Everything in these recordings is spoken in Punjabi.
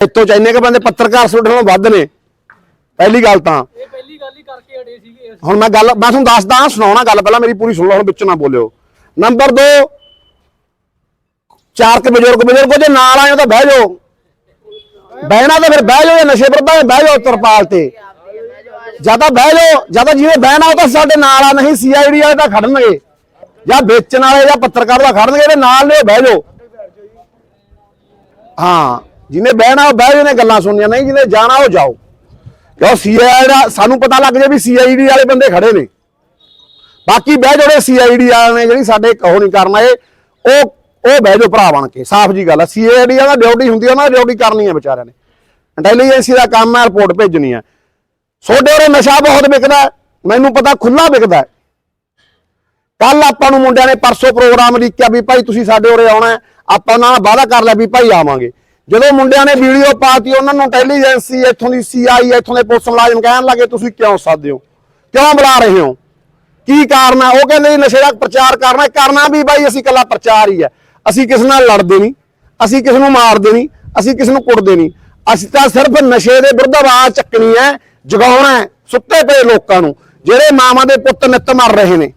ਇੱਥੋਂ ਚ ਇੰਨੇ ਕ ਬੰਦੇ ਪੱਤਰਕਾਰ ਤੁਹਾਡੇ ਨਾਲੋਂ ਵੱਧ ਨੇ। ਪਹਿਲੀ ਗੱਲ ਤਾਂ। ਇਹ ਪਹਿਲੀ ਗੱਲ ਹੀ ਕਰਕੇ ਅੜੇ ਸੀਗੇ ਹੁਣ ਮੈਂ ਗੱਲ ਮੈਂ ਤੁਹਾਨੂੰ ਦੱਸਦਾ ਸੁਣਾਉਣਾ ਗੱਲ ਪਹਿਲਾਂ ਮੇਰੀ ਪੂਰੀ ਸੁਣ ਲਓ ਹੁਣ ਵਿੱਚ ਨਾ ਬੋਲਿਓ। ਨੰਬਰ 2 ਚਾਰ ਕੁ ਬਜ਼ੁਰਗ ਬਜ਼ੁਰਗੋ ਜੇ ਨਾਲ ਹੋ ਤਾਂ ਬਹਿ ਜਾਓ। ਬਹਿਣਾ ਤਾਂ ਫਿਰ ਬਹਿ ਜਾਓ ਜੇ ਨਸ਼ੇ ਪਰ ਬਹਿ ਜਾਓ ਤਰਪਾਲ ਤੇ। ਜ਼ਿਆਦਾ ਬਹਿ ਜਾਓ ਜ਼ਿਆਦਾ ਜਿਹਨੇ ਬਹਿਣਾ ਉਹ ਤਾਂ ਸਾਡੇ ਨਾਲ ਆ ਨਹੀਂ ਸੀਆਈਡੀ ਵਾਲੇ ਤਾਂ ਖੜਨਗੇ। ਜਾਂ ਵੇਚਣ ਵਾਲੇ ਜਾਂ ਪੱਤਰਕਾਰ ਦਾ ਖੜਨਗੇ ਇਹਦੇ ਨਾਲ ਨੇ ਬਹਿ ਜਾਓ। ਹਾਂ। ਜਿਹਨੇ ਬਹਿਣਾ ਉਹ ਬਹਿ ਜਾਓ ਗੱਲਾਂ ਸੁਣਨੀਆਂ ਨਹੀਂ ਜਿਹਨੇ ਜਾਣਾ ਉਹ ਜਾਓ। ਕਿਉਂ? ਸੀਆਈਡੀ ਦਾ ਸਾਨੂੰ ਪਤਾ ਲੱਗ ਜੇ ਵੀ ਸੀਆਈਡੀ ਵਾਲੇ ਬੰਦੇ ਖੜੇ ਨੇ। ਬਾਕੀ ਬਹਿ ਜਿਹੜੇ ਸੀਆਈਡੀ ਵਾਲੇ ਨੇ ਜਿਹੜੀ ਸਾਡੇ ਉਹ ਨਹੀਂ ਕਰਨਾ ਇਹ ਉਹ ਉਹ ਬਹਿ ਜਾਓ ਭਰਾ ਬਣ ਕੇ। ਸਾਫ਼ ਜੀ ਗੱਲ ਆ। ਸੀਆਈਡੀ ਵਾਲਾ ਡਿਊਟੀ ਹੁੰਦੀ ਆ, ਉਹਨਾਂ ਦੀ ਡਿਊਟੀ ਕਰਨੀ ਹੈ ਵਿਚਾਰਿਆਂ ਨੇ। ਇੰਟੈਲੀਜੈਂਸੀ ਦਾ ਕੰਮ ਹੈ ਰਿਪੋਰਟ ਭੇਜਣੀ ਹੈ ਛੋਡੇ ਉਰੇ ਨਸ਼ਾ ਬਹੁਤ ਵਿਕਦਾ ਮੈਨੂੰ ਪਤਾ ਖੁੱਲਾ ਵਿਕਦਾ ਕੱਲ ਆਪਾਂ ਨੂੰ ਮੁੰਡਿਆਂ ਨੇ ਪਰਸੋਂ ਪ੍ਰੋਗਰਾਮ ਲਿਖਿਆ ਵੀ ਭਾਈ ਤੁਸੀਂ ਸਾਡੇ ਉਰੇ ਆਉਣਾ ਆਪਾਂ ਉਹਨਾਂ ਨਾਲ ਵਾਅਦਾ ਕਰ ਲਿਆ ਵੀ ਭਾਈ ਆਵਾਂਗੇ। ਜਦੋਂ ਮੁੰਡਿਆਂ ਨੇ ਵੀਡੀਓ ਪਾਤੀ, ਉਹਨਾਂ ਨੂੰ ਇੰਟੈਲੀਜੈਂਸੀ ਇੱਥੋਂ ਦੀ ਸੀਆਈ ਇੱਥੋਂ ਦੇ ਪੁਲਿਸ ਮੁਲਾਜ਼ਮ ਕਹਿਣ ਲੱਗੇ, ਤੁਸੀਂ ਕਿਉਂ ਸੱਦਦੇ ਹੋ ਕਿਉਂ ਬੁਲਾ ਰਹੇ ਹੋ? ਕੀ ਕਾਰਨ ਹੈ? ਉਹ ਕਹਿੰਦੇ ਜੀ, ਨਸ਼ੇ ਦਾ ਪ੍ਰਚਾਰ ਕਰਨਾ ਕਰਨਾ ਵੀ ਬਾਈ, ਅਸੀਂ ਕੱਲਾ ਪ੍ਰਚਾਰ ਹੀ ਹੈ। ਅਸੀਂ ਕਿਸ ਨਾਲ ਲੜਦੇ ਨਹੀਂ, ਅਸੀਂ ਕਿਸ ਨੂੰ ਮਾਰਦੇ ਨਹੀਂ, ਅਸੀਂ ਕਿਸ ਨੂੰ ਕੁੱਟਦੇ ਨਹੀਂ। ਅਸੀਂ ਤਾਂ ਸਿਰਫ ਨਸ਼ੇ ਦੇ ਵਿਰੁੱਧ ਆਵਾਜ਼ ਚੱਕਣੀ ਹੈ, ਜਗਾਉਣਾ ਹੈ, ਸੁੱਤੇ ਪਏ ਲੋਕਾਂ ਨੂੰ, ਜਿਹੜੇ ਮਾਵਾਂ ਦੇ ਪੁੱਤ ਨਿੱਤ ਮਰ ਰਹੇ ਨੇ।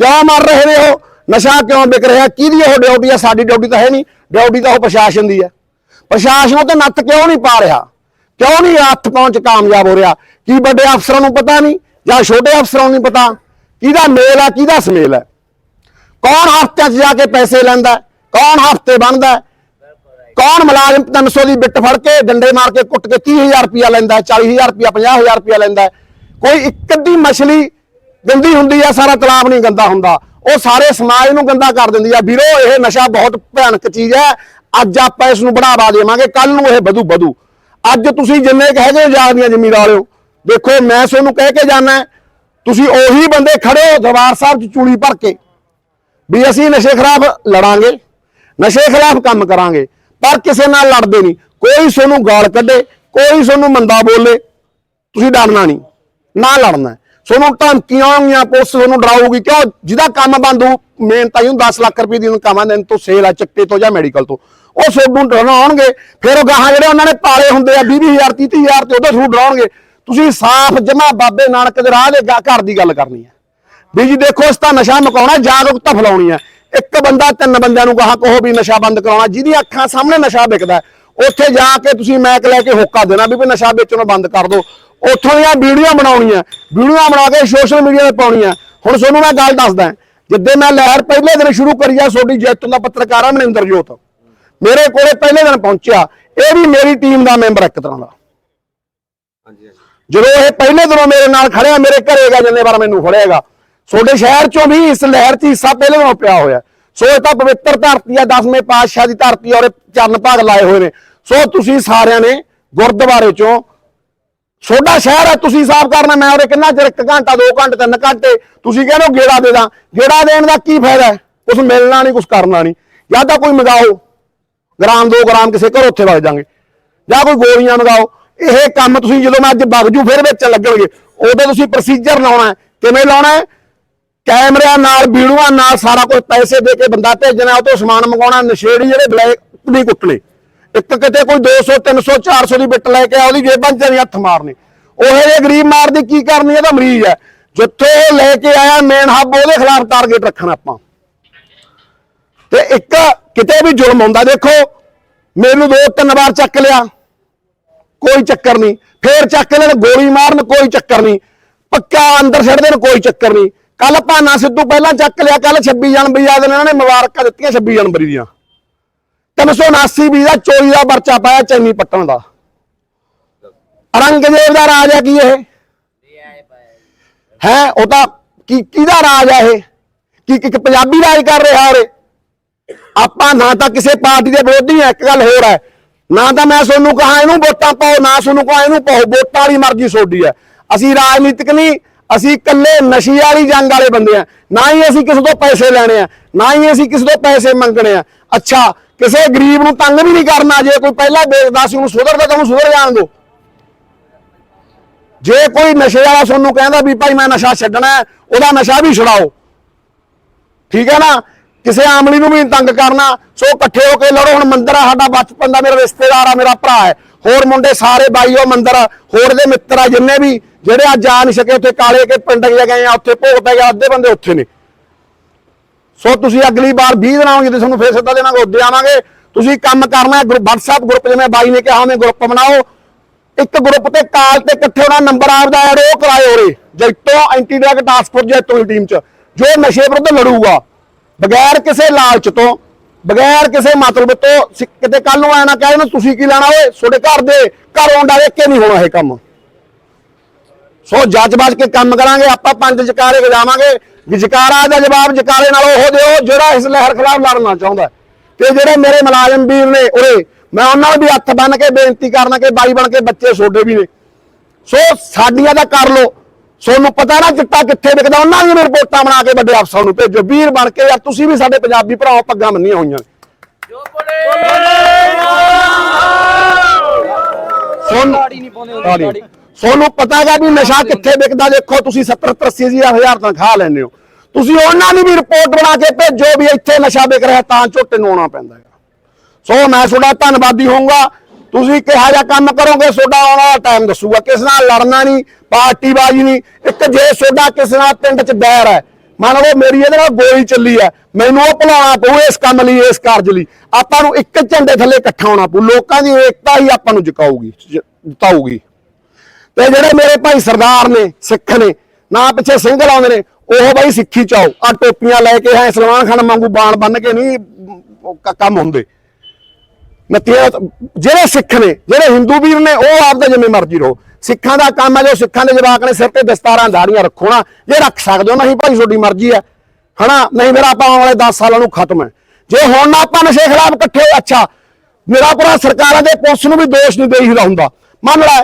ਕਿਉਂ ਮਰ ਰਹੇ ਨੇ ਉਹ? ਨਸ਼ਾ ਕਿਉਂ ਵਿਕ ਰਿਹਾ? ਕਿਹਦੀ ਉਹ ਡਿਊਟੀ ਆ ਸਾਡੀ ਡਿਊਟੀ ਤਾਂ ਹੈ ਨਹੀਂ। ਡਿਊਟੀ ਤਾਂ ਉਹ ਪ੍ਰਸ਼ਾਸਨ ਦੀ ਹੈ। ਪ੍ਰਸ਼ਾਸਨ ਉਹ ਤੇ ਨੱਥ ਕਿਉਂ ਨਹੀਂ ਪਾ ਰਿਹਾ? ਕਿਉਂ ਨਹੀਂ ਹੱਥ ਪਹੁੰਚ ਕਾਮਯਾਬ ਹੋ ਰਿਹਾ? ਕੀ ਵੱਡੇ ਅਫਸਰਾਂ ਨੂੰ ਪਤਾ ਨਹੀਂ? ਜਾਂ ਛੋਟੇ ਅਫਸਰਾਂ ਨੂੰ ਨਹੀਂ ਪਤਾ? ਕਿਹਦਾ ਮੇਲ ਆ ਕਿਹਦਾ ਸਮੇਲ ਹੈ? ਕੌਣ ਹਫ਼ਤਿਆਂ 'ਚ ਜਾ ਕੇ ਪੈਸੇ ਲੈਂਦਾ ਕੌਣ ਹਫ਼ਤੇ ਬਣਦਾ ਕੌਣ ਮੁਲਾਜ਼ਮ 300 ਦੀ ਬਿੱਟ ਫੜ ਕੇ ਡੰਡੇ ਮਾਰ ਕੇ ਕੁੱਟ ਕੇ 30000 ਰੁਪਇਆ ਲੈਂਦਾ ਹੈ, 40000 ਰੁਪਇਆ 50000 ਰੁਪਇਆ ਲੈਂਦਾ ਕੋਈ ਇੱਕ ਅੱਧੀ ਮਛਲੀ ਗੰਦੀ ਹੁੰਦੀ ਆ ਸਾਰਾ ਤਲਾਬ ਨਹੀਂ ਗੰਦਾ ਹੁੰਦਾ। ਉਹ ਸਾਰੇ ਸਮਾਜ ਨੂੰ ਗੰਦਾ ਕਰ ਦਿੰਦੀ ਆ। ਵੀਰੋ, ਇਹ ਨਸ਼ਾ ਬਹੁਤ ਭਿਆਨਕ ਚੀਜ਼ ਹੈ। ਅੱਜ ਆਪਾਂ ਇਸ ਨੂੰ ਬੜਾਵਾ ਦੇਵਾਂਗੇ। ਕੱਲ ਨੂੰ ਇਹ ਵਧੂ ਵਧੂ। ਅੱਜ ਤੁਸੀਂ ਜਿੰਨੇ ਕੁ ਹੈਗੇ ਆਜ਼ਾਦ ਦੀਆਂ ਜ਼ਿਮੀਦਾਰਿਓ, ਦੇਖੋ, ਮੈਂ ਤੁਹਾਨੂੰ ਕਹਿ ਕੇ ਜਾਣਾ ਤੁਸੀਂ ਉਹੀ ਬੰਦੇ ਖੜੇ ਹੋ ਦਰਬਾਰ ਸਾਹਿਬ 'ਚ ਚੂਲੀ ਭਰ ਕੇ ਵੀ ਅਸੀਂ ਨਸ਼ੇ ਖਿਲਾਫ ਲੜਾਂਗੇ, ਨਸ਼ੇ ਖਿਲਾਫ ਕੰਮ ਕਰਾਂਗੇ, ਪਰ ਕਿਸੇ ਨਾਲ ਲੜਦੇ ਨਹੀਂ। ਕੋਈ ਤੁਹਾਨੂੰ ਗਾਲ ਕੱਢੇ, ਕੋਈ ਤੁਹਾਨੂੰ ਮੰਦਾ ਬੋਲੇ, ਤੁਸੀਂ ਡਰਨਾ ਨਹੀਂ। ਨਾ ਲੜਨਾ। ਤੁਹਾਨੂੰ ਧਮਕੀਆਂ ਆਉਣਗੀਆਂ ਪੁਲਿਸ ਤੁਹਾਨੂੰ ਡਰਾਊਗੀ, ਕਿਉਂ? ਜਿਹਦਾ ਕੰਮ ਬੰਦ ਹੋ ਮੇਨ ਤਾਂ ਹੀ 10 ਲੱਖ ਰੁਪਏ ਦੀ ਉਹਨੂੰ ਕਮਾਂ ਦੇਣ ਤੋਂ ਸੇਲ ਆ, ਚੱਕੇ ਤੋਂ ਜਾਂ ਮੈਡੀਕਲ ਤੋਂ। ਉਹ ਤੁਹਾਨੂੰ ਡਰਾਉਣ ਫਿਰ ਉਹ ਗਾਹਾਂ ਜਿਹੜੇ ਉਹਨਾਂ ਨੇ ਪਾਲੇ ਹੁੰਦੇ ਆ 20000 30000 ਤੇ ਉਹਦੇ ਤੁਹਾਨੂੰ ਡਰਾਉਣਗੇ। ਤੁਸੀਂ ਸਾਫ਼ ਜਮਾ ਬਾਬੇ ਨਾਨਕ ਦੇ ਰਾਹ ਦੇ ਘਰ ਦੀ ਗੱਲ ਕਰਨੀ ਹੈ ਵੀ ਜੀ ਦੇਖੋ ਇਸ ਤਾਂ ਨਸ਼ਾ ਮੁਕਾਉਣਾ, ਜਾਗਰੂਕਤਾ ਫੈਲਾਉਣੀ ਹੈ ਇੱਕ ਬੰਦਾ, ਤਿੰਨ ਬੰਦਿਆਂ ਨੂੰ ਕਹਾ ਕਹੋ ਵੀ ਨਸ਼ਾ ਬੰਦ ਕਰਾਉਣਾ, ਜਿਹਦੀ ਅੱਖਾਂ ਸਾਹਮਣੇ ਨਸ਼ਾ ਵਿਕਦਾ ਉੱਥੇ ਜਾ ਕੇ ਤੁਸੀਂ ਮੈਕ ਲੈ ਕੇ ਹੋਕਾ ਦੇਣਾ ਵੀ ਵੀ ਨਸ਼ਾ ਵੇਚਣੋਂ ਬੰਦ ਕਰ ਦਿਓ। ਉੱਥੋਂ ਦੀਆਂ ਵੀਡੀਓ ਬਣਾਉਣੀਆਂ ਵੀਡੀਓ ਬਣਾ ਕੇ ਸੋਸ਼ਲ ਮੀਡੀਆ ਤੇ ਪਾਉਣੀਆਂ। ਹੁਣ ਤੁਹਾਨੂੰ ਮੈਂ ਗੱਲ ਦੱਸਦਾ ਜਿੱਦੇ ਮੈਂ ਲਹਿਰ ਪਹਿਲੇ ਦਿਨ ਸ਼ੁਰੂ ਕਰੀ ਆ ਤੁਹਾਡੀ ਜੈਤੋਂ ਦਾ ਪੱਤਰਕਾਰ ਆ ਮਨਿੰਦਰ ਜੋਤ। ਮੇਰੇ ਕੋਲੇ ਪਹਿਲੇ ਦਿਨ ਪਹੁੰਚਿਆ ਇਹ ਵੀ ਮੇਰੀ ਟੀਮ ਦਾ ਮੈਂਬਰ ਇੱਕ ਤਰ੍ਹਾਂ ਦਾ। ਜਦੋਂ ਇਹ ਪਹਿਲੇ ਦਿਨੋਂ ਮੇਰੇ ਨਾਲ ਖੜਿਆ ਮੇਰੇ ਘਰੇ ਗਿਆ ਜਿੰਨੇ ਵਾਰ ਮੈਨੂੰ ਫੜੇਗਾ ਤੁਹਾਡੇ ਸ਼ਹਿਰ ਚੋਂ ਵੀ ਇਸ ਲਹਿਰ 'ਚ ਹਿੱਸਾ ਪਹਿਲੇ ਦਿਨੋਂ ਪਿਆ ਹੋਇਆ। ਸੋ ਇਹ ਤਾਂ ਪਵਿੱਤਰ ਧਰਤੀ ਆ 10ਵੇਂ ਪਾਤਸ਼ਾਹ ਦੀ ਧਰਤੀ ਔਰ ਚਰਨ ਭਾਗ ਲਾਏ ਹੋਏ ਨੇ। ਸੋ ਤੁਸੀਂ ਸਾਰਿਆਂ ਨੇ ਗੁਰਦੁਆਰੇ ਚੋਂ ਛੋਟਾ ਸ਼ਹਿਰ ਹੈ, ਤੁਸੀਂ ਸਾਫ਼ ਕਰਨਾ, ਮੈਂ ਉਹਦੇ ਕਿੰਨਾ ਚਿਰ 1 ਘੰਟਾ 2 ਘੰਟੇ 3 ਘੰਟੇ, ਤੁਸੀਂ ਕਹਿੰਦੇ ਹੋ ਗੇੜਾ ਦੇ ਦਾਂ। ਗੇੜਾ ਦੇਣ ਦਾ ਕੀ ਫਾਇਦਾ ਹੈ? ਕੁਝ ਮਿਲਣਾ ਨਹੀਂ ਕੁਝ ਕਰਨਾ ਨਹੀਂ। ਜਾਂ ਤਾਂ ਕੋਈ ਮੰਗਾਓ, ਗ੍ਰਾਮ 2 ਗ੍ਰਾਮ ਕਿਸੇ ਘਰ ਉੱਥੇ ਵਗ ਜਾਾਂਗੇ। ਜਾਂ ਕੋਈ ਗੋਲੀਆਂ ਮੰਗਾਓ। ਇਹ ਕੰਮ ਤੁਸੀਂ ਜਦੋਂ ਮੈਂ ਅੱਜ ਬਗਜੂ ਫਿਰ ਵੇਚਣ ਲੱਗਣਗੇ, ਉਦੋਂ ਤੁਸੀਂ ਪ੍ਰੋਸੀਜਰ ਲਾਉਣਾ ਕਿਵੇਂ ਲਾਉਣਾ ਕੈਮਰਿਆਂ ਨਾਲ, ਵੀਡੀਓਆਂ ਨਾਲ ਸਾਰਾ ਕੁਝ ਪੈਸੇ ਦੇ ਕੇ ਬੰਦਾ ਭੇਜਣਾ, ਉਹ ਤੋਂ ਸਮਾਨ ਮੰਗਾਉਣਾ, ਨਸ਼ੇੜੀ ਜਿਹੜੇ ਬਲੈਕ ਨਹੀਂ ਕੁੱਟਣੇ। ਇੱਕ ਕਿਤੇ ਕੋਈ 200 300 400 ਦੀ ਬਿੱਟ ਲੈ ਕੇ ਆ ਉਹਦੀ ਜੇਬਾਂ 'ਚ ਨਹੀਂ ਹੱਥ ਮਾਰਨੇ। ਉਹ ਇਹ ਗਰੀਬ ਮਾਰਦੀ ਕੀ ਕਰਨੀ ਇਹਦਾ ਮਰੀਜ਼ ਹੈ। ਜਿੱਥੋਂ ਉਹ ਲੈ ਕੇ ਆਇਆ ਮੇਨ ਹੱਬ, ਉਹਦੇ ਖਿਲਾਫ ਟਾਰਗੇਟ ਰੱਖਣਾ ਆਪਾਂ। ਤੇ ਇੱਕ ਕਿਤੇ ਵੀ ਜ਼ੁਲਮ ਹੁੰਦਾ, ਦੇਖੋ, ਮੈਨੂੰ ਦੋ ਤਿੰਨ ਵਾਰ ਚੱਕ ਲਿਆ, ਕੋਈ ਚੱਕਰ ਨਹੀਂ। ਫੇਰ ਚੱਕ ਲੈਣ, ਗੋਲੀ ਮਾਰਨ, ਕੋਈ ਚੱਕਰ ਨਹੀਂ। ਪੱਕਾ ਅੰਦਰ ਛੱਡ ਦੇਣ, ਕੋਈ ਚੱਕਰ ਨਹੀਂ। ਕੱਲ ਭਾਨਾ ਸਿੱਧੂ ਪਹਿਲਾਂ ਚੱਕ ਲਿਆ ਕੱਲ 26 ਜਨਵਰੀ ਆ ਦਿਨ ਇਹਨਾਂ ਨੇ ਮੁਬਾਰਕਾਂ ਦਿੱਤੀਆਂ 26 ਜਨਵਰੀ ਦੀਆਂ। 379 ਵੀ ਦਾ ਚੋਰੀ ਦਾ ਪਰਚਾ ਪਾਇਆ ਚੈਨੀ ਪੱਟਣ ਦਾ। ਔਰੰਗਜ਼ੇਬ ਦਾ ਰਾਜ ਹੈ ਕੀ ਇਹ? ਹੈ, ਉਹ ਤਾਂ ਕੀ ਕਿਹਦਾ ਰਾਜ ਹੈ ਇਹ? ਕੀ ਇੱਕ ਪੰਜਾਬੀ ਰਾਜ ਕਰ ਰਿਹਾ ਉਰੇ? ਆਪਾਂ ਨਾ ਤਾਂ ਕਿਸੇ ਪਾਰਟੀ ਦੇ ਵਿਰੋਧੀ ਆ, ਇੱਕ ਗੱਲ ਹੋਰ ਹੈ। ਨਾ ਤਾਂ ਮੈਂ ਤੁਹਾਨੂੰ ਕਹਾ ਇਹਨੂੰ ਵੋਟਾਂ ਪਾਓ, ਨਾ ਤੁਹਾਨੂੰ ਕਹਾ ਇਹਨੂੰ ਪਾਓ, ਵੋਟਾਂ ਵਾਲੀ ਮਰਜ਼ੀ ਛੋਡੀ ਹੈ। ਅਸੀਂ ਰਾਜਨੀਤਿਕ ਨਹੀਂ, ਅਸੀਂ ਇਕੱਲੇ ਨਸ਼ੀ ਵਾਲੀ ਜੰਗ ਵਾਲੇ ਬੰਦੇ ਆ। ਨਾ ਹੀ ਅਸੀਂ ਕਿਸੇ ਤੋਂ ਪੈਸੇ ਲੈਣੇ ਆ, ਨਾ ਹੀ ਅਸੀਂ ਕਿਸੇ ਤੋਂ ਪੈਸੇ ਮੰਗਣੇ ਆ। ਅੱਛਾ ਕਿਸੇ ਗਰੀਬ ਨੂੰ ਤੰਗ ਵੀ ਨਹੀਂ ਕਰਨਾ ਜੇ ਕੋਈ ਪਹਿਲਾਂ ਵੇਚਦਾ ਸੀ ਉਹਨੂੰ ਸੁਧਰਦਾ ਤਾਂ ਉਹਨੂੰ ਸੁਧਰ ਜਾਣ ਦਿਓ। ਜੇ ਕੋਈ ਨਸ਼ੇ ਵਾਲਾ ਤੁਹਾਨੂੰ ਕਹਿੰਦਾ ਵੀ ਭਾਈ ਮੈਂ ਨਸ਼ਾ ਛੱਡਣਾ ਉਹਦਾ ਨਸ਼ਾ ਵੀ ਛੁਡਾਓ। ਠੀਕ ਹੈ ਨਾ? ਕਿਸੇ ਆਮਲੀ ਨੂੰ ਵੀ ਤੰਗ ਕਰਨਾ। ਸੋ ਇਕੱਠੇ ਹੋ ਕੇ ਲੜੋ, ਹੁਣ ਮੰਦਰ ਆ, ਸਾਡਾ ਬਚਪਨ ਦਾ ਮੇਰਾ ਰਿਸ਼ਤੇਦਾਰ ਆ, ਮੇਰਾ ਭਰਾ ਹੈ। ਹੋਰ ਮੁੰਡੇ ਸਾਰੇ ਬਾਈ ਉਹ ਮੰਦਰ ਹੋਰ ਦੇ ਮਿੱਤਰ ਆ ਜਿੰਨੇ ਵੀ, ਜਿਹੜੇ ਅੱਜ ਆ ਨਹੀਂ ਸਕੇ, ਉੱਥੇ ਕਾਲੇ ਕੇ ਪਿੰਡ ਗਏ ਆ, ਉੱਥੇ ਭੋਗ ਪੈ ਗਿਆ ਅੱਧੇ ਬੰਦੇ ਉੱਥੇ ਨੇ। ਸੋ ਤੁਸੀਂ ਅਗਲੀ ਵਾਰ 20 ਦਿਨ ਆਉਂਗੇ ਤੇ ਤੁਹਾਨੂੰ ਫੇਰ ਸੱਦਾ ਦੇਵਾਂਗੇ ਉੱਦੇ ਆਵਾਂਗੇ। ਤੁਸੀਂ ਕੰਮ ਕਰਨਾ ਹੈ ਗਰੁੱਪ WhatsApp ਗਰੁੱਪ ਜਿਵੇਂ ਬਾਈ ਨੇ ਕਿਹਾ, ਉਹਨੇ ਗਰੁੱਪ ਬਣਾਓ। ਇੱਕ ਗਰੁੱਪ ਤੇ ਕਾਲ ਤੇ ਇਕੱਠੇ ਹੋਣਾ ਨੰਬਰ ਆਪਦਾ ਐਡ, ਉਹ ਕਰਾਇਓ ਰੇ Jaito anti drug task force Jaito ਦੀ ਟੀਮ ਚ। ਜੋ ਨਸ਼ੇ ਵਿਰੁੱਧ ਲੜੂਗਾ, ਬਗੈਰ ਕਿਸੇ ਲਾਲਚ ਤੋਂ, ਬਗੈਰ ਕਿਸੇ ਮਤਲਬ ਤੋਂ ਕਿਤੇ ਕੱਲ ਨੂੰ ਆਣਾ ਕਹੇ ਨਾ ਤੁਸੀਂ ਕੀ ਲੈਣਾ ਓਏ? ਤੁਹਾਡੇ ਘਰ ਦੇ ਘਰੋਂ ਡਾਲੇ ਕੇ ਨਹੀਂ ਹੋਣਾ ਇਹ ਕੰਮ। ਸੋ ਜੱਜ ਬਾਜ ਕੇ ਕੰਮ ਕਰਾਂਗੇ, ਆਪਾਂ ਪੰਜ ਜਕਾਰੇ ਵਜਾਵਾਂਗੇ। ਵੀ ਜਕਾਰਾ ਦਾ ਜਵਾਬ ਜਕਾਰੇ ਨਾਲ ਉਹ ਦਿਓ ਜਿਹੜਾ ਇਸ ਲਹਿਰ ਖਿਲਾਫ ਲੜਨਾ ਚਾਹੁੰਦਾ। ਤੇ ਜਿਹੜੇ ਮੇਰੇ ਮੁਲਾਜ਼ਮ ਵੀਰ ਨੇ ਉਰੇ ਮੈਂ ਉਹਨਾਂ ਨੂੰ ਵੀ ਹੱਥ ਬੰਨ ਕੇ ਬੇਨਤੀ ਕਰਨਾ ਕਿ ਬਾਈ ਬਣ ਕੇ ਬੱਚੇ ਛੋਡੇ ਵੀ ਨੇ। ਸੋ ਸਾਡੀਆਂ ਦਾ ਕਰ ਲੋ ਸੋਨੂੰ ਪਤਾ ਨਾ ਚਿੱਟਾ ਕਿੱਥੇ ਵਿਕਦਾ ਉਹਨਾਂ ਦੀਆਂ ਵੀ ਰਿਪੋਰਟਾਂ ਬਣਾ ਕੇ ਵੱਡੇ ਅਫਸਰਾਂ ਨੂੰ ਭੇਜੋ। ਵੀਰ ਬਣ ਕੇ ਯਾਰ ਤੁਸੀਂ ਵੀ ਸਾਡੇ ਪੰਜਾਬੀ ਭਰਾਓ ਪੱਗਾਂ ਬੰਨੀਆਂ ਹੋਈਆਂ ਨੇ। ਸੋਨੂੰ ਗਾੜੀ ਨਹੀਂ ਪਾਉਂਦੇ ਹੁੰਦੇ ਤਾੜੀ। ਗਾੜੀ ਸੋਨੂੰ ਪਤਾ ਹੈਗਾ ਵੀ ਨਸ਼ਾ ਕਿੱਥੇ ਵਿਕਦਾ ਦੇਖੋ ਤੁਸੀਂ 70 80 ਹਜ਼ਾਰ ਤਨਖਾਹ ਲੈਂਦੇ ਹੋ। ਤੁਸੀਂ ਉਹਨਾਂ ਦੀ ਵੀ ਰਿਪੋਰਟ ਬਣਾ ਕੇ ਭੇਜੋ ਵੀ ਇੱਥੇ ਨਸ਼ਾ ਵਿਕ ਰਿਹਾ ਤਾਂ ਝੋਟੇ ਨੂੰ ਆਉਣਾ ਪੈਂਦਾ ਹੈ ਸੋ ਮੈਂ ਤੁਹਾਡਾ ਧੰਨਵਾਦੀ ਹੋਊਂਗਾ। ਤੁਸੀਂ ਕਿਹਾ ਜਿਹਾ ਕੰਮ ਕਰੋਗੇ ਤੁਹਾਡਾ ਆਉਣ ਵਾਲਾ ਟਾਈਮ ਦੱਸੂਗਾ। ਕਿਸ ਨਾਲ ਲੜਨਾ ਨਹੀਂ ਪਾਰਟੀਬਾਜ਼ੀ ਨਹੀਂ। ਇੱਕ ਜੇ ਤੁਹਾਡਾ ਕਿਸੇ ਨਾਲ ਪਿੰਡ 'ਚ ਬੈਰ ਹੈ ਮੰਨ ਲਓ ਮੇਰੀ ਇਹਦੇ ਨਾਲ ਗੋਲੀ ਚੱਲੀ ਹੈ ਮੈਨੂੰ ਉਹ ਭੁਲਾਉਣਾ ਪਊ ਇਸ ਕੰਮ ਲਈ ਇਸ ਕਾਰਜ ਲਈ। ਆਪਾਂ ਨੂੰ ਇੱਕ ਝੰਡੇ ਥੱਲੇ ਇਕੱਠਾ ਹੋਣਾ ਪਊ। ਲੋਕਾਂ ਦੀ ਏਕਤਾ ਹੀ ਆਪਾਂ ਨੂੰ ਜਿਕਾਊਗੀ ਜ- ਜਿਤਾਊਗੀ। ਤੇ ਜਿਹੜੇ ਮੇਰੇ ਭਾਈ ਸਰਦਾਰ ਨੇ, ਸਿੱਖ ਨੇ, ਨਾ ਪਿੱਛੇ ਸਿੰਘ ਲਾਉਂਦੇ ਨੇ, ਉਹ ਬਾਈ ਸਿੱਖੀ ਚਾਓ ਆ ਟੋਪੀਆਂ ਲੈ ਕੇ ਹੈ ਸਲਮਾਨ ਖਾਨ ਵਾਂਗੂ ਬਾਣ ਬੰਨ ਕੇ ਨਹੀਂ ਕੰਮ ਹੁੰਦੇ। ਨਤੀਜਾ ਜਿਹੜੇ ਸਿੱਖ ਨੇ, ਜਿਹੜੇ ਹਿੰਦੂ ਵੀਰ ਨੇ, ਉਹ ਆਪਦਾ ਜਿਵੇਂ ਮਰਜ਼ੀ ਰਹੋ। ਸਿੱਖਾਂ ਦਾ ਕੰਮ ਹੈ ਜੋ ਸਿੱਖਾਂ ਦੇ ਜਵਾਕ ਨੇ ਸਿਰ ਤੇ ਦਸਤਾਰਾਂ, ਦਾੜੀਆਂ ਰੱਖੋ ਨਾ। ਜੇ ਰੱਖ ਸਕਦੇ ਹੋ ਨਹੀਂ ਭਾਈ ਤੁਹਾਡੀ ਮਰਜ਼ੀ ਹੈ। ਹਨਾ? ਨਹੀਂ ਮੇਰਾ ਆਪਾਂ ਆਉਣ ਵਾਲੇ 10 ਸਾਲਾਂ ਨੂੰ ਖਤਮ ਹੈ। ਜੇ ਹੁਣ ਨਾ ਆਪਾਂ ਨਸ਼ੇ ਖਿਲਾਫ ਇਕੱਠੇ ਅੱਛਾ, ਮੇਰਾ ਪੂਰਾ ਸਰਕਾਰਾਂ ਦੇ ਪੁਲਿਸ ਨੂੰ ਵੀ ਦੋਸ਼ ਨਹੀਂ ਦੇਈਦਾ ਹੁੰਦਾ। ਮੰਨ ਲੈ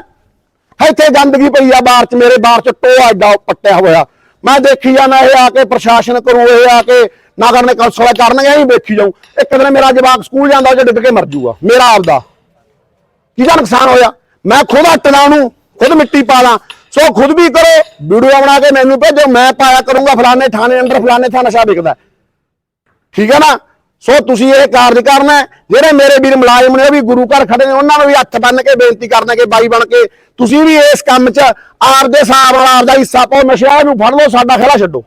ਇੱਥੇ ਗੰਦਗੀ ਪਈ ਆ ਬਾਹਰ ਚ, ਮੇਰੇ ਬਾਹਰ ਚ ਟੋਆ ਐਡਾ ਪੱਟਿਆ ਹੋਇਆ। ਮੈਂ ਦੇਖੀ ਜਾਣਾ ਇਹ ਆ ਕੇ ਪ੍ਰਸ਼ਾਸਨ ਕਰੂ, ਇਹ ਆ ਕੇ ਨਗਰ ਨੇ ਕੌਂਸਲ ਕਰਨਗੇ ਅਸੀਂ ਵੇਖੀ ਜਾਊ। ਇੱਕ ਦਿਨ ਮੇਰਾ ਜਵਾਕ ਸਕੂਲ ਜਾਂਦਾ, ਉਹ ਡਿੱਗ ਕੇ ਮਰ ਜਾਊਗਾ ਮੇਰਾ ਆਪਦਾ। ਕਿਹਦਾ ਨੁਕਸਾਨ ਹੋਇਆ? ਮੈਂ ਖੁਦ ਹੱਟਣਾ ਉਹਨੂੰ, ਖੁਦ ਮਿੱਟੀ ਪਾ ਲਾਂ। ਸੋ ਖੁਦ ਵੀ ਕਰੋ, ਵੀਡੀਓ ਬਣਾ ਕੇ ਮੈਨੂੰ ਭੇਜੋ, ਮੈਂ ਪਾਇਆ ਕਰੂੰਗਾ, ਫਲਾਣੇ ਥਾਣੇ ਅੰਦਰ, ਫਲਾਣੇ ਥਾਂ ਸ਼ਾਹ ਵਿਕਦਾ। ਠੀਕ ਹੈ ਨਾ? ਸੋ ਤੁਸੀਂ ਇਹ ਕਾਰਜ ਕਰਨਾ ਜਿਹੜੇ ਮੇਰੇ ਵੀਰ ਮੁਲਾਜ਼ਮ ਨੇ ਉਹ ਵੀ ਗੁਰੂ ਘਰ ਖੜੇ ਨੇ, ਉਹਨਾਂ ਨੂੰ ਵੀ ਹੱਥ ਬੰਨ ਕੇ ਬੇਨਤੀ ਕਰਨਾ ਕਿ ਬਾਈ ਬਣ ਕੇ ਤੁਸੀਂ ਵੀ ਇਸ ਕੰਮ 'ਚ ਆਪਦੇ ਹਿਸਾਬ ਨਾਲ ਆਪਦਾ ਹਿੱਸਾ ਪਾਓ ਨਸ਼ਿਆਂ ਨੂੰ ਫੜ ਲਓ, ਸਾਡਾ ਖੇਲਾ ਛੱਡੋ।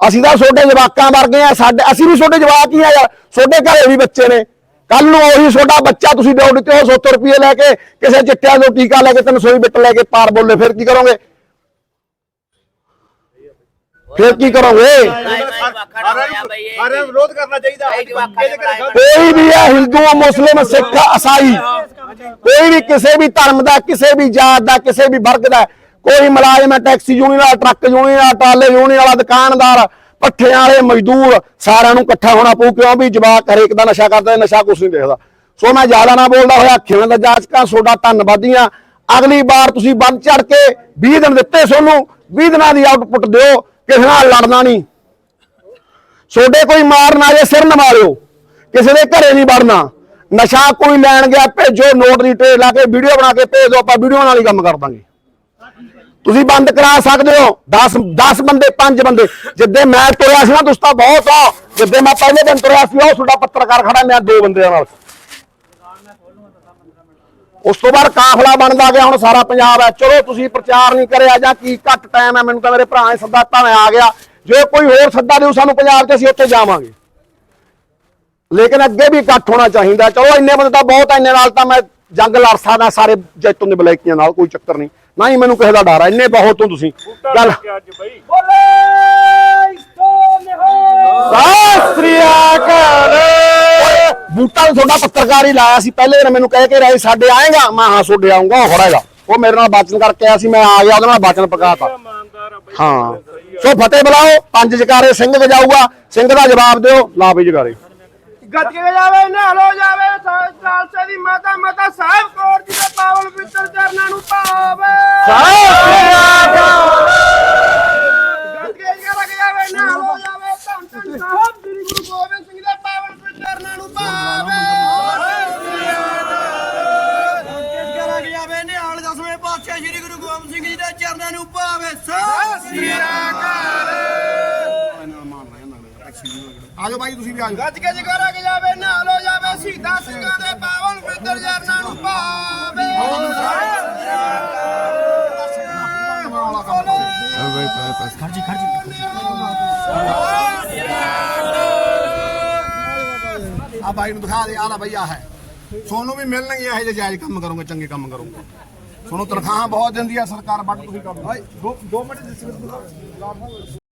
ਅਸੀਂ ਤਾਂ ਛੋਟੇ ਜਵਾਕਾਂ ਵਰਗੇ ਆ, ਸਾਡੇ ਅਸੀਂ ਵੀ ਛੋਟੇ ਜਵਾਕ ਹੀ ਆ ਯਾਰ, ਛੋਟੇ ਘਰੇ ਵੀ ਬੱਚੇ ਨੇ। ਕੱਲ ਨੂੰ ਉਹੀ ਛੋਟਾ ਬੱਚਾ ਤੁਸੀਂ ਡਿਊਟੀ ਤੇ ਉਹ 70 ਰੁਪਏ ਲੈ ਕੇ ਕਿਸੇ ਚਿੱਟਿਆਂ ਤੋਂ ਟੀਕਾ ਲੈ ਕੇ 300 ਬਿੱਟ ਲੈ ਕੇ ਪਾਰ ਬੋਲੇ, ਫਿਰ ਕੀ ਕਰੋਗੇ? ਫਿਰ ਕੀ ਕਰੋਗੇ ਸਾਰਿਆਂ ਨੂੰ ਵਿਰੋਧ ਕਰਨਾ ਚਾਹੀਦਾ ਕੋਈ ਵੀ ਹੈ ਹਿੰਦੂ ਮੁਸਲਿਮ ਸਿੱਖ ਈਸਾਈ ਕੋਈ ਵੀ ਕਿਸੇ ਵੀ ਧਰਮ ਦਾ ਕਿਸੇ ਵੀ ਜਾਤ ਦਾ ਕਿਸੇ ਵੀ ਵਰਗ ਦਾ ਕੋਈ ਮੁਲਾਜ਼ਮ ਹੈ ਟੈਕਸੀ ਯੂਨੀਅਨ ਵਾਲਾ ਟਰੱਕ ਯੂਨੀਅਨ ਵਾਲਾ ਟਰਾਲੇ ਯੂਨੀਅਨ ਵਾਲਾ ਦੁਕਾਨਦਾਰ ਪੱਠਿਆਂ ਵਾਲੇ ਮਜ਼ਦੂਰ ਸਾਰਿਆਂ ਨੂੰ ਇਕੱਠਾ ਹੋਣਾ ਪਊ ਕਿਉਂ ਵੀ ਜਵਾਕ ਹਰੇਕ ਦਾ ਨਸ਼ਾ ਕਰਦਾ ਨਸ਼ਾ ਕੁਛ ਨਹੀਂ ਦੇਖਦਾ ਸੋ ਮੈਂ ਜ਼ਿਆਦਾ ਨਾ ਬੋਲਦਾ ਹੋਇਆ ਖੇਵਨ ਦਾ ਜਾਚਕਾਂ ਤੁਹਾਡਾ ਧੰਨਵਾਦੀ ਹਾਂ ਅਗਲੀ ਵਾਰ ਤੁਸੀਂ ਬੰਦ ਚੜ ਕੇ 20 ਦਿਨ ਦਿੱਤੇ ਤੁਹਾਨੂੰ 20 ਦਿਨਾਂ ਦੀ ਆਊਟਪੁੱਟ ਦਿਓ ਕਿਸੇ ਨਾਲ ਲੜਨਾ ਨਹੀਂ। ਛੋਡੇ ਕੋਈ ਮਾਰਨ ਆ ਜੇ ਸਿਰ ਨਵਾ ਲਿਓ। ਕਿਸੇ ਦੇ ਘਰੇ ਨਹੀਂ ਵੜਨਾ। ਨਸ਼ਾ ਕੋਈ ਲੈਣ ਗਿਆ, ਭੇਜੋ, ਨੋਟ ਦੀ ਟ੍ਰੇ ਲਾ ਕੇ, ਵੀਡੀਓ ਬਣਾ ਕੇ ਭੇਜ ਦਿਓ, ਆਪਾਂ ਵੀਡੀਓ ਨਾਲ ਹੀ ਕੰਮ ਕਰ ਦਾਂਗੇ। ਤੁਸੀਂ ਬੰਦ ਕਰਾ ਸਕਦੇ ਹੋ। 10 10 ਬੰਦੇ 5 ਬੰਦੇ। ਜਿੱਦੇ ਮੈਂ ਤੁਰਿਆ ਸੀ ਨਾ, ਤੁਸੀਂ ਤਾਂ ਬਹੁਤ ਆ। ਜਿੱਦੇ ਮੈਂ ਪਹਿਲੇ ਦਿਨ ਤੁਰਿਆ ਸੀ, ਉਹ ਤੁਹਾਡਾ ਪੱਤਰਕਾਰ ਖੜਾ, ਮੈਂ ਦੋ ਬੰਦਿਆਂ ਨਾਲ। ਉਸ ਤੋਂ ਬਾਅਦ ਕਾਫਲਾ ਬਣਦਾ ਗਿਆ ਹੁਣ ਸਾਰਾ ਪੰਜਾਬ ਹੈ। ਚਲੋ ਤੁਸੀਂ ਪ੍ਰਚਾਰ ਨਹੀਂ ਕਰਿਆ ਜਾਂ ਕੀ ਘੱਟ ਟਾਈਮ ਹੈ ਮੈਨੂੰ ਤਾਂ ਮੇਰੇ ਭਰਾ ਨੇ ਸੱਦਾ ਤਾਂ ਮੈਂ ਆ ਗਿਆ। ਜੇ ਕੋਈ ਹੋਰ ਸੱਦਾ ਦਿਓ ਸਾਨੂੰ ਪੰਜਾਬ 'ਚ ਅਸੀਂ ਉੱਥੇ ਜਾਵਾਂਗੇ। ਲੇਕਿਨ ਅੱਗੇ ਵੀ ਇਕੱਠ ਹੋਣਾ ਚਾਹੀਦਾ। ਚਲੋ ਇੰਨੇ ਬੰਦੇ ਤਾਂ ਬਹੁਤ ਆ, ਇੰਨੇ ਨਾਲ ਤਾਂ ਮੈਂ ਜੰਗ ਲੜ ਸਕਦਾ ਸਾਰੇ ਜੈਤੋਂ ਦੇ ਬਲੈਕੀਆਂ ਨਾਲ ਕੋਈ ਚੱਕਰ ਨਹੀਂ। ਨਾ ਹੀ ਮੈਨੂੰ ਕਿਸੇ ਦਾ ਡਰ ਹੈ ਇੰਨੇ ਬਹੁਤ ਹੋ ਤੁਸੀਂ। ਗੱਲ ਸਤਿ ਸ੍ਰੀ ਅਕਾਲ। ਬੂਟਾ ਨੂੰ ਤੁਹਾਡਾ ਪੱਤਰਕਾਰ ਹੀ ਲਾਇਆ ਸੀ, ਪਹਿਲੇ ਦਿਨ ਮੈਨੂੰ ਕਹਿ ਕੇ ਰਾਈ ਸਾਡੇ ਆਏਗਾ, ਮੈਂ ਹਾਂ ਤੁਹਾਡੇ ਆਉਂਗਾ ਉਹ ਖੜਾਗਾ ਉਹ ਮੇਰੇ ਨਾਲ ਬਾਚਨ ਕਰਕੇ ਆਇਆ ਸੀ, ਮੈਂ ਆ ਗਿਆ, ਉਹਦੇ ਨਾਲ ਬਾਚਨ ਪਕਾਤਾ। ਹਾਂ। ਸੋ ਫਤਿਹ ਬੁਲਾਓ, ਪੰਜ ਜਕਾਰੇ ਸਿੰਘ ਵਜਾਊਗਾ, ਸਿੰਘ ਦਾ ਜਵਾਬ ਦਿਓ, ਲਾ ਵੀ ਜਕਾਰੇ। ਗੱਜ ਕੇ ਜਾਵੇ ਨਾਲੋ ਜਾਵੇ ਸਾਲਸੇ ਦੀ ਮਾਤਾ ਮਾਤਾ ਸਾਹਿਬ ਕੋਰ ਜੀ ਦੇ ਪਾਵਨ ਪਿੱਤਰ ਚਰਨਾਂ ਨੂੰ ਪਾਵੇ ਗੱਜ ਕੇ ਲੱਗ ਜਾਵੇ ਨਾਲੋ ਜਾਵੇ, ਧੰਨ ਧੰਨ ਸਾਹਿਬ, ਸ੍ਰੀ ਗੁਰੂ ਗੋਬਿੰਦ ਸਿੰਘ ਦੇ ਪਾਵਨ ਚਰਨਾਂ ਨੂੰ ਪਾਵੇ ਲੱਗ ਜਾਵੇ ਨਿਹਾਲ ਦਸਵੇਂ ਪਾਤਸ਼ਾਹ ਸ੍ਰੀ ਗੁਰੂ ਗੋਬਿੰਦ ਸਿੰਘ ਜੀ ਦੇ ਚਰਨਾਂ ਨੂੰ ਭਾਵੇ। ਸਤਿ ਸ੍ਰੀ ਅਕਾਲ। ਬਾਈ ਤੁਸੀਂ ਵੀ ਆ ਜਾਓ ਗੱਜ ਕੇ ਜਗਾਰਾ ਕੇ ਜਾਵੇ ਨਾਲ ਹੋ ਜਾਵੇ ਸ਼ਹੀਦਾਂ ਸਿੰਘਾਂ ਦੇ ਪਾਵਨ ਪਵਿੱਤਰ ਚਰਨਾਂ ਨੂੰ ਪਾਵੇ ਆ ਬਾਈ ਨੂੰ ਦਿਖਾ ਦੇ ਆ ਬਈ ਬਾਈ ਆ ਹੈ। ਸੋਨੂੰ ਵੀ ਮਿਲਣਗੇ ਇਹੋ ਜਿਹੇ ਜਾਇਜ਼ ਕੰਮ ਕਰੋਗੇ, ਚੰਗੇ ਕੰਮ ਕਰੋਗੇ। ਤੁਹਾਨੂੰ ਤਨਖਾਹਾਂ ਬਹੁਤ ਦਿੰਦੀ ਆ ਸਰਕਾਰ ਬਟ ਤੁਸੀਂ ਕੰਮ ਦੋ ਦੋ ਮਿੰਟ